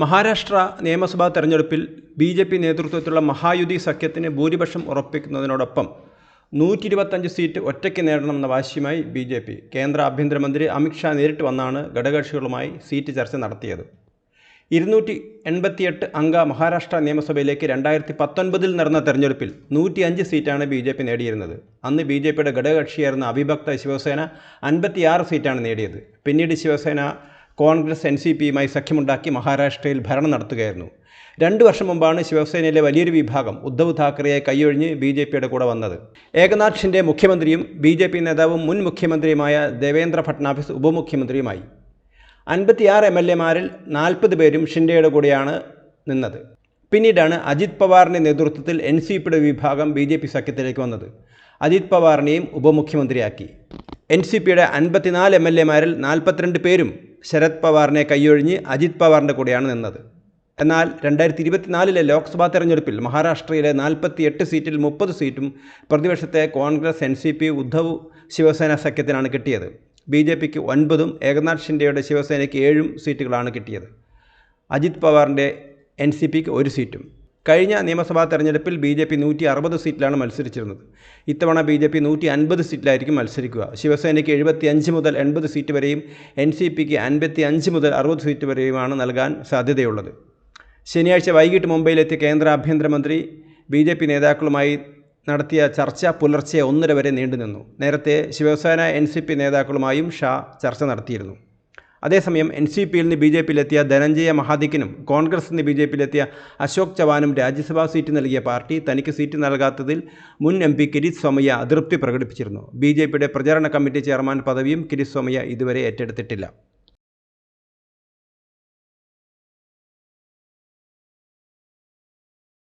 മഹാരാഷ്ട്ര നിയമസഭാ തെരഞ്ഞെടുപ്പിൽ B J P നേതൃത്വത്തിലുള്ള മഹായുതി സഖ്യത്തിന് ഭൂരിപക്ഷം ഉറപ്പിക്കുന്നതിനോടൊപ്പം നൂറ്റി ഇരുപത്തഞ്ച് സീറ്റ് ഒറ്റയ്ക്ക് നേടണമെന്ന വാശിയുമായി ബി ജെ പി. കേന്ദ്ര ആഭ്യന്തരമന്ത്രി അമിത്ഷാ നേരിട്ട് വന്നാണ് ഘടകകക്ഷികളുമായി സീറ്റ് ചർച്ച നടത്തിയത്. ഇരുന്നൂറ്റി എൺപത്തിയെട്ട് അംഗ മഹാരാഷ്ട്ര നിയമസഭയിലേക്ക് രണ്ടായിരത്തി പത്തൊൻപതിൽ നടന്ന തെരഞ്ഞെടുപ്പിൽ നൂറ്റി അഞ്ച് സീറ്റാണ് ബി ജെ പി നേടിയിരുന്നത്. അന്ന് ബി ജെ പിയുടെ ഘടകകക്ഷിയായിരുന്ന അവിഭക്ത ശിവസേന അൻപത്തിയാറ് സീറ്റാണ് നേടിയത്. പിന്നീട് ശിവസേന കോൺഗ്രസ് എൻ സി പിയുമായി സഖ്യമുണ്ടാക്കി മഹാരാഷ്ട്രയിൽ ഭരണം നടത്തുകയായിരുന്നു. രണ്ടു വർഷം മുമ്പാണ് ശിവസേനയിലെ വലിയൊരു വിഭാഗം ഉദ്ധവ് താക്കറെയെ കൈയൊഴിഞ്ഞ് ബി ജെ പിയുടെ കൂടെ വന്നത്. ഏകനാഥ് ഷിൻഡെ മുഖ്യമന്ത്രിയും ബി ജെ പി നേതാവും മുൻ മുഖ്യമന്ത്രിയുമായ ദേവേന്ദ്ര ഫട്നാവിസ് ഉപമുഖ്യമന്ത്രിയുമായി. അൻപത്തിയാറ് എം എൽ എമാരിൽ നാൽപ്പത് പേരും ഷിൻഡെയുടെ കൂടെയാണ് നിന്നത്. പിന്നീടാണ് അജിത് പവാറിന്റെ നേതൃത്വത്തിൽ എൻ സി പിയുടെ വിഭാഗം ബി ജെ പി സഖ്യത്തിലേക്ക് വന്നത്. അജിത് പവാറിനെയും ഉപമുഖ്യമന്ത്രിയാക്കി. എൻ സി പിയുടെ അൻപത്തിനാല് എം എൽ എമാരിൽ നാൽപ്പത്തിരണ്ട് പേരും ശരത് പവാറിനെ കൈയൊഴിഞ്ഞ് അജിത് പവാറിന്റെ കൂടെയാണ് നിന്നത്. എന്നാൽ രണ്ടായിരത്തി ഇരുപത്തിനാലിലെ ലോക്സഭാ തെരഞ്ഞെടുപ്പിൽ മഹാരാഷ്ട്രയിലെ നാൽപ്പത്തി എട്ട് സീറ്റിൽ മുപ്പത് സീറ്റും പ്രതിപക്ഷത്തെ Congress N C P Uddhav Shiv Sena സഖ്യത്തിനാണ് കിട്ടിയത്. ബി ജെ പിക്ക് ഒൻപതും ഏകനാഥ് ഷിൻഡെയുടെ ശിവസേനയ്ക്ക് ഏഴും സീറ്റുകളാണ് കിട്ടിയത്. അജിത് പവാറിന്റെ എൻ സി പിക്ക് ഒരു സീറ്റും. കഴിഞ്ഞ നിയമസഭാ തെരഞ്ഞെടുപ്പിൽ ബി ജെ പി നൂറ്റി അറുപത് സീറ്റിലാണ് മത്സരിച്ചിരുന്നത്. ഇത്തവണ ബി ജെ പി നൂറ്റി അൻപത് സീറ്റിലായിരിക്കും മത്സരിക്കുക. ശിവസേനയ്ക്ക് എഴുപത്തി അഞ്ച് മുതൽ എൺപത് സീറ്റ് വരെയും എൻ സി പിക്ക് അൻപത്തി അഞ്ച് മുതൽ അറുപത് സീറ്റ് വരെയുമാണ് നൽകാൻ സാധ്യതയുള്ളത്. ശനിയാഴ്ച വൈകിട്ട് മുംബൈയിലെത്തിയ കേന്ദ്ര ആഭ്യന്തരമന്ത്രി ബി ജെ പി നേതാക്കളുമായി നടത്തിയ ചർച്ച പുലർച്ചെ ഒന്നര വരെ നീണ്ടുനിന്നു. നേരത്തെ ശിവസേന എൻ സി പി നേതാക്കളുമായും ഷാ ചർച്ച നടത്തിയിരുന്നു. അതേസമയം എൻ സി പിയിൽ നിന്ന് ബി ജെ പിയിലെത്തിയ ധനഞ്ജയ മഹാദിക്കിനും കോൺഗ്രസ് നിന്ന് ബി ജെ പിയിലെത്തിയ അശോക് ചവാനും രാജ്യസഭാ സീറ്റ് നൽകിയ പാർട്ടി തനിക്ക് സീറ്റ് നൽകാത്തതിൽ മുൻ എം പി കിരീത് സോമയ്യ അതൃപ്തി പ്രകടിപ്പിച്ചിരുന്നു. ബി ജെ പിയുടെ പ്രചാരണ കമ്മിറ്റി ചെയർമാൻ പദവിയും കിരീത് സോമയ്യ ഇതുവരെ ഏറ്റെടുത്തിട്ടില്ല.